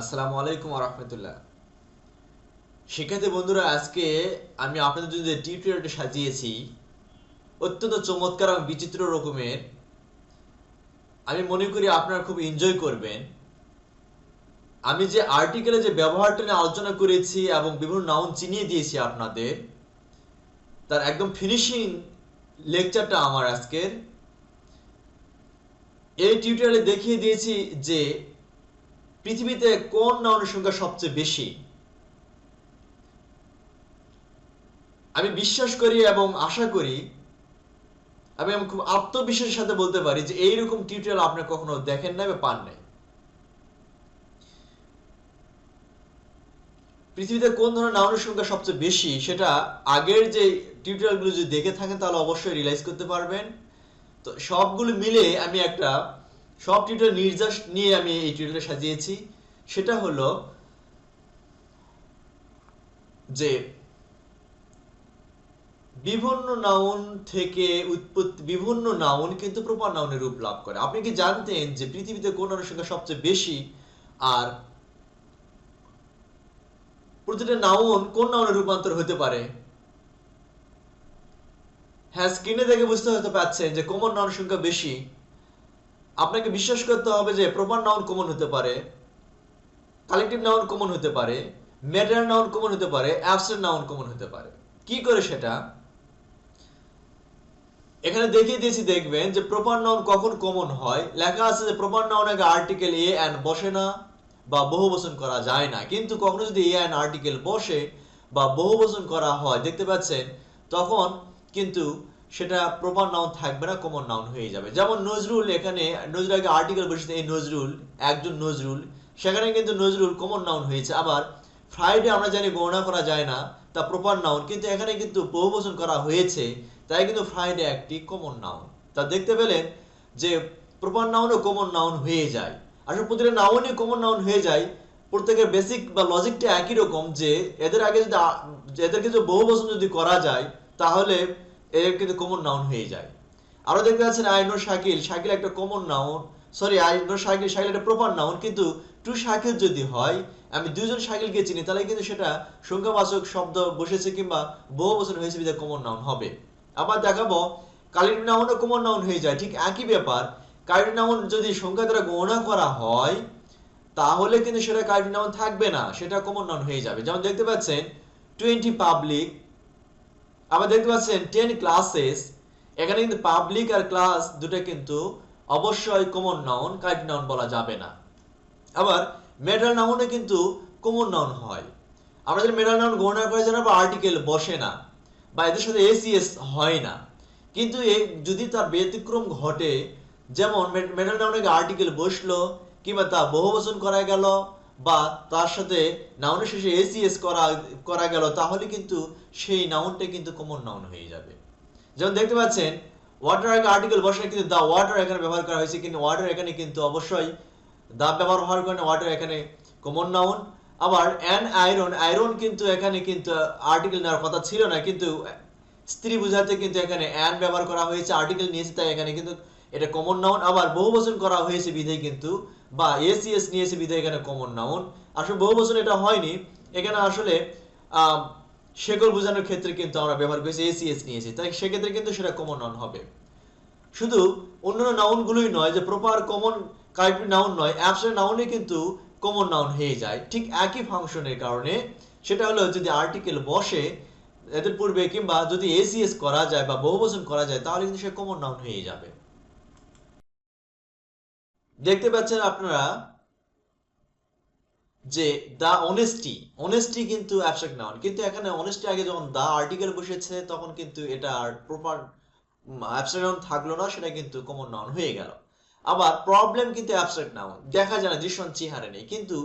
আসসালামু আলাইকুম রহমতুল্লাহ। শিক্ষার্থী বন্ধুরা, আজকে আমি আপনাদের জন্য যে টিউটোরিয়ালটি সাজিয়েছি, অত্যন্ত চমৎকার এবং বিচিত্র রকমের। আমি মনে করি আপনারা খুব এনজয় করবেন। আমি যে আর্টিকেলে যে ব্যবহারটা নিয়ে আলোচনা করেছি এবং বিভিন্ন নাউন চিনিয়ে দিয়েছি আপনাদের, তার একদম ফিনিশিং লেকচারটা আমার আজকের। এই টিউটোরিয়ালে দেখিয়ে দিয়েছি যে পৃথিবীতে কোন নাউনের সংখ্যা সবচেয়ে বেশি? আমি বিশ্বাস করি এবং আশা করি, আমি খুব আত্মবিশ্বাসের সাথে বলতে পারি যে এইরকম টিউটোরিয়াল আপনি কখনো দেখেন নাই বা পান নাই। পৃথিবীতে কোন ধরনের নাউনের সংখ্যা সবচেয়ে বেশি সেটা আগের যে টিউটোরিয়ালগুলো যদি দেখে থাকেন তাহলে অবশ্যই রিয়েলাইজ করতে পারবেন। তো সবগুলো মিলে আমি একটা সব টিউটোরিয়াল নির্যাস নিয়ে আমি এই টিউটোরিয়ালটা সাজিয়েছি। সেটা হলো যে বিভিন্ন নাউন থেকে উৎপত্তি, বিভিন্ন নাউন কিন্তু প্রপার নাউনের রূপ লাভ করে। আপনি কি জানতেন যে পৃথিবীতে কোন সংখ্যা সবচেয়ে বেশি? আর প্রতিটা নাউন কোন নাউনের রূপান্তর হতে পারে? হ্যাঁ স্ক্রিনে দেখে বুঝতে হতে পারছেন যে কমন নাউন সংখ্যা বেশি। আপনাকে বিশ্বাস করতে হবে যে প্রপার নাউন কমন হতে পারে কালেকটিভ নাউন কমন হতে পারে ম্যাটার নাউন কমন হতে পারে অ্যাবসেন্ট নাউন কমন হতে পারে। কি করে সেটা? এখানে দেখিয়ে দিয়েছি, দেখবেন যে প্রপার নাউন কখন কমন হয়? লেখা আছে যে প্রপার নাউন আগে আর্টিকেল এ অ্যান্ড বসে না বা বহুবচন করা যায় না। কিন্তু কখনো যদি এ অ্যান্ড আর্টিকেল বসে বা বহুবচন করা হয়, দেখতে পাচ্ছেন, তখন কিন্তু সেটা প্রপার নাউন থাকবে না কমন নাউন হয়ে যাবে। যেমন নজরুল এখানে, নজরুল আগে আর্টিকেল বসেছে এই নজরুল, একজন নজরুল, সেখানে কিন্তু নজরুল কমন নাউন হয়েছে। আবার ফ্রাইডে আমরা জানি গণনা করা যায় না, তা প্রপার নাউন কিন্তু এখানে কিন্তু বহুবচন করা হয়েছে, তাই কিন্তু ফ্রাইডে একটি কমন নাউন তা দেখতে পেলেন যে প্রপার নাউনও কমন নাউন হয়ে যায়। আসলে প্রতিটা নাউনই কমন নাউন হয়ে যায়। প্রত্যেকের বেসিক বা লজিকটা একই রকম যে এদের আগে যদি আ- এদেরকে যদি বহুবচন যদি করা যায়, তাহলে এর কিন্তু কমন নাউন হয়ে যায়। আরও দেখতে পাচ্ছেন আইনুর শাকিল। শাকিল একটা common noun sorry Ainur Shakil. Shakil একটা প্রপার নাউন কিন্তু টু শাকিল যদি হয়, আমি দুজন শাকিলকে চিনি, তাহলে কিন্তু সেটা সংখ্যাবাচক শব্দ বসেছে কিংবা বহু বছর হয়েছে বিধায় কমন নাউন হবে। আবার দেখাবো, কালির নাউনও কমন নাউন হয়ে যায়। ঠিক একই ব্যাপার। কালির নাউন যদি সংখ্যা দ্বারা গণনা করা হয়, তাহলে কিন্তু সেটা কালির নাউন থাকবে না। সেটা কমন নাউন হয়ে যাবে। যেমন দেখতে পাচ্ছেন টোয়েন্টি পাবলিক আবার দেখতে পাচ্ছেন টেন ক্লাসেস এখানে কিন্তু পাবলিক আর ক্লাস দুটো কিন্তু অবশ্যই কমন নাউন কাইট নাউন বলা যাবে না। আবার মেটাল নাউনে কিন্তু কমন নাউন হয়। আমরা যদি মেটাল নাউন গণনা করে জানা বা আর্টিকেল বসে না বা এদের সাথে এসিএস হয় না। কিন্তু এ যদি তার ব্যতিক্রম ঘটে, যেমন মেটাল নাউনে আর্টিকেল বসল, কিংবা তা বহুবচন করা গেল বা তার সাথে নাউনের শেষে এসিএস করা করা গেল, তাহলে কিন্তু সেই নাউনটা কিন্তু কমন নাউন হয়ে যাবে। যেমন দেখতে পাচ্ছেন ওয়াটার আগে আর্টিকেল বসে কিন্তু দা ওয়াটার এখানে ব্যবহার করা হয়েছে, কিন্তু ওয়াটার এখানে কিন্তু অবশ্যই দা ব্যবহার হওয়ার কারণে ওয়াটার এখানে কমন নাউন আবার অ্যান আয়রন আয়রন কিন্তু এখানে কিন্তু আর্টিকেল নেওয়ার কথা ছিল না, কিন্তু স্ত্রী বোঝাতে কিন্তু এখানে অ্যান ব্যবহার করা হয়েছে আর্টিকেল নিয়েছে, তাই এখানে কিন্তু এটা কমন নাউন আবার বহু বচন করা হয়েছে বিধেয় কিন্তু, বা এসিএস নিয়েছে বিধেয় এখানে কমন নাউন আসলে বহু বচন এটা হয়নি। এখানে আসলে শেকল বোঝানোর ক্ষেত্রে কিন্তু আমরা ব্যবহার করেছি এসিএস নিয়েছি। তাই সেক্ষেত্রে কিন্তু সেটা কমন নাউন হবে। শুধু অন্যান্য নাউনগুলোই নয়, যে প্রপার কমন কারেক্ট নাউন নয় অ্যাবসেন্ট নাউনে কিন্তু কমন নাউন হয়ে যায়। ঠিক একই ফাংশনের কারণে সেটা হলো যদি আর্টিকেল বসে, এদের পূর্বে কিংবা যদি এসিএস করা যায় বা বহুবচন করা যায়, তাহলে কিন্তু সে কমন নাউন হয়ে যাবে। দেখতে পাচ্ছেন আপনারা যে দা অনেস্টি অনেস্টি কিন্তু অ্যাবস্ট্রাক্ট নাউন কিন্তু এখানে অনেস্টি আগে যখন দা আর্টিকেল বসেছে, তখন কিন্তু এটা আর প্রপার অ্যাবস্ট্রাক্ট নাউন থাকল না, সেটা কিন্তু কমন নাউন হয়ে গেল। আবার প্রবলেম কিন্তু অ্যাবস্ট্রাক্ট নাউন দেখা যায় না দৃশ্যন চেহারে নেই, কিন্তু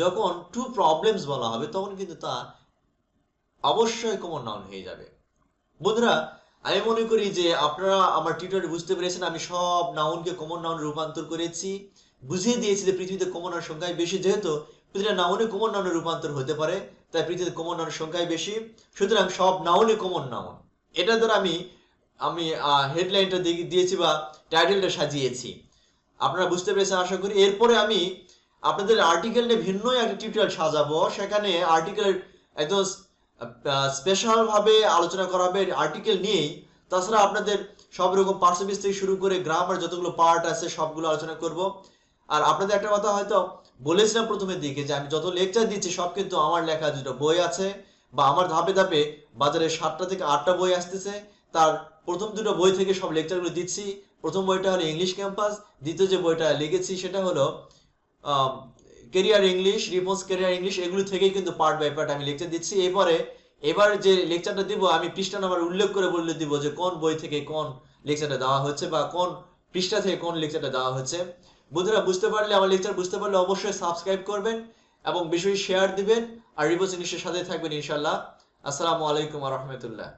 যখন টু প্রবলেমস বলা হবে, তখন কিন্তু তা অবশ্যই কমন নাউন হয়ে যাবে। বন্ধুরা আমি মনে করি যে আপনারা আমার টিউটোরিয়াল বুঝতে পেরেছেন, আমি সব নাউনকে কমন নাউন রূপান্তর করেছি। বুঝিয়ে দিয়েছি যে পৃথিবীতে কমন নাউন সংখ্যাই বেশি, যেহেতু প্রতিটা নাউনে কমন নাউনের রূপান্তর হতে পারে, তাই পৃথিবীতে কমন নাউনের সংখ্যাই বেশি। সুতরাং সব নাউনে কমন নাউন এটা দ্বারা আমি আমি হেডলাইনটা দিয়েছি বা টাইটেলটা সাজিয়েছি। আপনারা বুঝতে পেরেছেন, আশা করি। এরপরে আমি আপনাদের আর্টিকেল নিয়ে ভিন্নই একটা টিউটোরিয়াল সাজাবো। সেখানে আর্টিকেলের একদম স্পেশাল ভাবে আলোচনা করা হবে আর্টিকেল নিয়েই। তাছাড়া আপনাদের সব রকম পার্সেন্টেজ থেকে শুরু করে গ্রামার যতগুলো পার্ট আছে, সবগুলো আলোচনা করব। আর আপনাদের একটা কথা হয়তো বলেছিলাম প্রথমের দিকে যে আমি যত লেকচার দিচ্ছি, সব কিন্তু আমার লেখা দুটো বই আছে বা আমার ধাপে ধাপে বাজারে সাতটা থেকে আটটা বই আসতেছে। তার প্রথম দুটো বই থেকে সব লেকচারগুলো দিচ্ছি। প্রথম বইটা হলো ইংলিশ ক্যাম্পাস দ্বিতীয় যে বইটা লিখেছি সেটা হলো কেরিয়ার ইংলিশ রিপোর্স কেরিয়ার ইংলিশ এগুলো থেকেই কিন্তু পার্ট বাই পার্ট আমি লেকচার দিচ্ছি। এরপরে, এবার যে লেকচারটা দিব, আমি পৃষ্ঠা নাম্বার উল্লেখ করে বললে দিব যে কোন বই থেকে কোন লেকচারটা দেওয়া হচ্ছে বা কোন পৃষ্ঠা থেকে কোন লেকচারটা দেওয়া হচ্ছে। বন্ধুরা, বুঝতে পারলে, আমার লেকচার বুঝতে পারলে অবশ্যই সাবস্ক্রাইব করবেন এবং বেশি শেয়ার দিবেন। আর রিপোর্স ইংলিশের সাথে থাকবেন ইনশাল্লাহ আসসালামু আলাইকুম রহমতুল্লাহ।